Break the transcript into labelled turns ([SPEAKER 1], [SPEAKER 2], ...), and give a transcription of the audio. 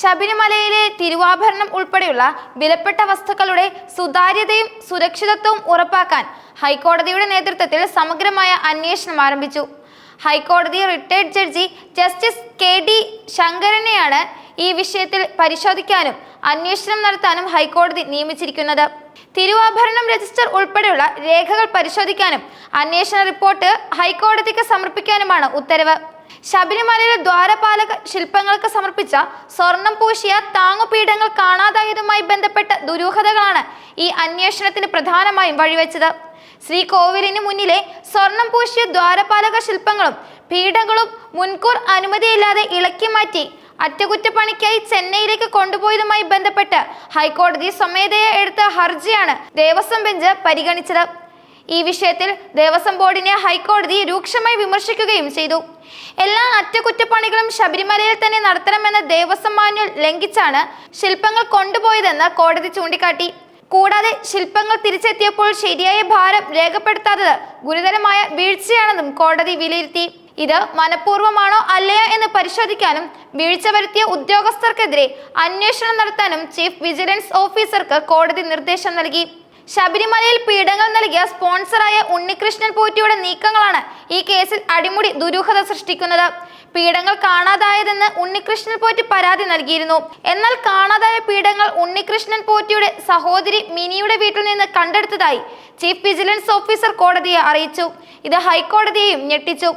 [SPEAKER 1] ശബരിമലയിലെ തിരുവാഭരണം ഉൾപ്പെടെയുള്ള വിലപ്പെട്ട വസ്തുക്കളുടെ സുതാര്യതയും സുരക്ഷിതത്വവും ഉറപ്പാക്കാൻ ഹൈക്കോടതിയുടെ നേതൃത്വത്തിൽ സമഗ്രമായ അന്വേഷണം ആരംഭിച്ചു. ഹൈക്കോടതി retired judge justice K D ശങ്കരനെയാണ് ഈ വിഷയത്തിൽ പരിശോധിക്കാനും അന്വേഷണം നടത്താനും ഹൈക്കോടതി നിയമിച്ചിരിക്കുന്നത്. തിരുവാഭരണം രജിസ്റ്റർ ഉൾപ്പെടെയുള്ള രേഖകൾ പരിശോധിക്കാനും അന്വേഷണ റിപ്പോർട്ട് ഹൈക്കോടതിക്ക് സമർപ്പിക്കാനുമാണ് ഉത്തരവ്. ശബരിമലയിലെ ദ്വാരപാലക ശില്പങ്ങൾക്ക് സമർപ്പിച്ച സ്വർണം പൂശിയ താങ്ങുപീഠങ്ങൾ കാണാതായതുമായി ബന്ധപ്പെട്ട ദുരൂഹതകളാണ് ഈ അന്വേഷണത്തിന് പ്രധാനമായും വഴിവെച്ചത്. ശ്രീകോവിലിന് മുന്നിലെ സ്വർണം പൂശിയ ദ്വാരപാലക ശില്പങ്ങളും പീഠങ്ങളും മുൻകൂർ അനുമതിയില്ലാതെ ഇളക്കി മാറ്റി അറ്റകുറ്റപ്പണിക്കായി ചെന്നൈയിലേക്ക് കൊണ്ടുപോയതുമായി ബന്ധപ്പെട്ട് ഹൈക്കോടതി സ്വമേധയാ എടുത്ത ഹർജിയാണ് ദേവസ്വം ബെഞ്ച് പരിഗണിച്ചത്. ഈ വിഷയത്തിൽ ദേവസ്വം ബോർഡിനെ ഹൈക്കോടതി രൂക്ഷമായി വിമർശിക്കുകയും ചെയ്തു. എല്ലാ അറ്റകുറ്റപ്പണികളും ശബരിമലയിൽ തന്നെ നടത്തണമെന്ന ദേവസ്വം മാന്യുൽ ലംഘിച്ചാണ് ശില്പങ്ങൾ കൊണ്ടുപോയതെന്ന് കോടതി ചൂണ്ടിക്കാട്ടി. കൂടാതെ ശില്പങ്ങൾ തിരിച്ചെത്തിയപ്പോൾ ശരിയായ ഭാരം രേഖപ്പെടുത്താത്തത് ഗുരുതരമായ വീഴ്ചയാണെന്നും കോടതി വിലയിരുത്തി. ഇത് മനഃപൂർവമാണോ അല്ലയോ എന്ന് പരിശോധിക്കാനും വീഴ്ച വരുത്തിയ ഉദ്യോഗസ്ഥർക്കെതിരെ അന്വേഷണം നടത്താനും ചീഫ് വിജിലൻസ് ഓഫീസർക്ക് കോടതി നിർദ്ദേശം നൽകി. ശബരിമലയിൽ പീഡങ്ങൾ നൽകിയ സ്പോൺസറായ ഉണ്ണികൃഷ്ണൻ പോറ്റിയുടെ നീക്കങ്ങളാണ് ഈ കേസിൽ അടിമുടി ദുരൂഹത സൃഷ്ടിക്കുന്നത്. പീഡങ്ങൾ കാണാതായതെന്ന് ഉണ്ണികൃഷ്ണൻ പോറ്റി പരാതി നൽകിയിരുന്നു. എന്നാൽ കാണാതായ പീഡങ്ങൾ ഉണ്ണികൃഷ്ണൻ പോറ്റിയുടെ സഹോദരി മിനിയുടെ വീട്ടിൽ നിന്ന് കണ്ടെടുത്തതായി ചീഫ് വിജിലൻസ് ഓഫീസർ കോടതിയെ അറിയിച്ചു. ഇത് ഹൈക്കോടതിയെയും ഞെട്ടിച്ചു.